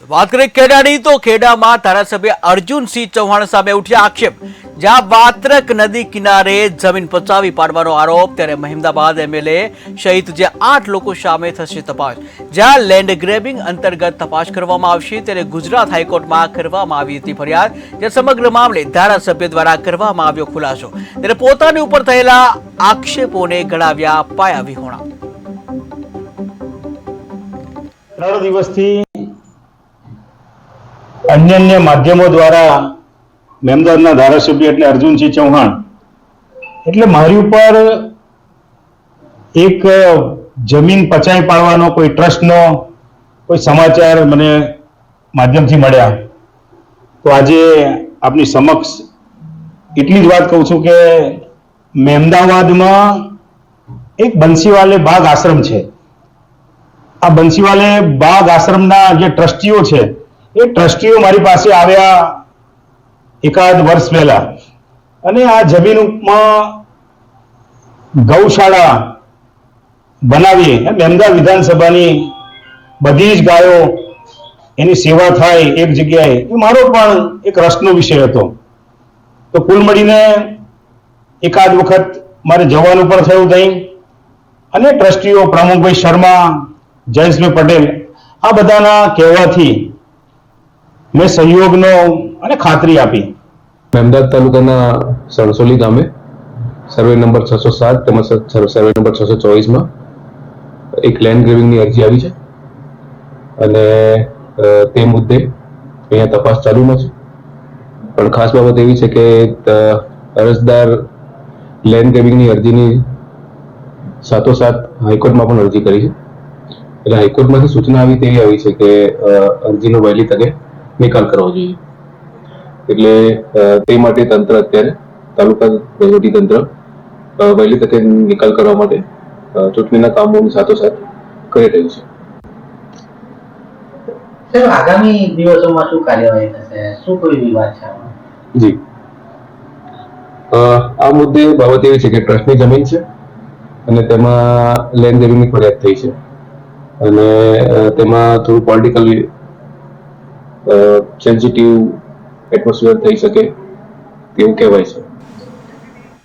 વાત કરીએ ખેડાની, તો ખેડામાં ધારાસભ્ય અર્જુનસિંહ ચૌહાણ સામે ઉઠ્યા આક્ષેપ. જ્યાં વાત્રક નદી કિનારે જમીન પચાવી પાડવાનો આરોપ, ત્યારે મહેમદાબાદ એમએલએ સહિત જે આઠ લોકો સામે થશે તપાસ. જ્યાં લેન્ડ ગ્રેબિંગ અંતર્ગત તપાસ કરવામાં આવશે, ત્યારે ગુજરાત હાઈકોર્ટમાં કરવામાં આવી હતી ફરિયાદ, જે સમગ્ર મામલે ધારાસભ્ય દ્વારા કરવામાં આવ્યો ખુલાસો. ત્યારે પોતાની ઉપર થયેલા આક્ષેપોને ગણાવ્યા પાયા વિહોણા દિવસથી અન્ય અન્ય માધ્યમો દ્વારા મેમદારના ધારાસભ્ય એટલે અર્જુનસિંહ ચૌહાણ. એટલે મારી ઉપર એક જમીન પચાઈ પાડવાનો કોઈ ટ્રસ્ટનો કોઈ સમાચાર મને માધ્યમથી મળ્યા. તો આજે આપની સમક્ષ એટલી જ વાત કહું છું કે મહેમદાવાદમાં એક બંસીવાલે બાગ આશ્રમ છે. આ બંસીવાલે બાગ આશ્રમના જે ટ્રસ્ટીઓ છે એ ટ્રસ્ટીઓ મારી પાસે આવ્યા એકાદ વર્ષ પહેલા. અને આ જમીન ઉપમાં ગૌશાળા બનાવી મેમદા અમદાવાદ વિધાનસભાની બધી જ ગાયો એની સેવા થાય એક જગ્યાએ. એ મારો પણ એક રસનો વિષય હતો. તો કુલ મળીને એકાદ વખત મારે જવાનું પણ થયું ત્યાં અને ટ્રસ્ટીઓ પ્રમુખભાઈ શર્મા જયેશભાઈ પટેલ આ બધાના કહેવાથી મેં સહયોગનો અને ખાતરી આપી. અમદાવાદ તાલુકાના સરસોલી ગામે સર્વે નંબર છસો સાત તેમજ સર્વે નંબર છસો ચોવીસમાં એક લેન્ડ ગ્રેવિંગની અરજી આવી છે. અને તે મુદ્દે અહીંયા તપાસ ચાલુમાં છે પણ ખાસ બાબત એવી છે કે અરજદાર લેન્ડ ગ્રેવિંગની અરજીની સાથોસાથ હાઈકોર્ટમાં પણ અરજી કરી છે. એટલે હાઈકોર્ટમાંથી સૂચના આવી તેવી આવી છે કે અરજીનો વહેલી તકે નિકાલ કરવો જોઈએ. એટલે તે માટે તંત્ર અત્યારે તાલુકા વહીવટી તંત્ર વહેલી તકે નિકાલ કરવા માટે ચૂંટણીના કામોની સાથોસાથ કરી રહ્યું છે. આગામી દિવસોમાં શું કાર્યવાહી થશે? શું કોઈ વિવાદ છે જી. આ મુદ્દે બાબત એવી છે કે ટ્રસ્ટની જમીન છે અને તેમાં લેન્ડ ફરિયાદ થઈ છે. અને તેમાં થોડું પોલિટિકલી સેન્સિટિવ એટમોસ્ફિયર થઈ શકે તેવું કહેવાય છે.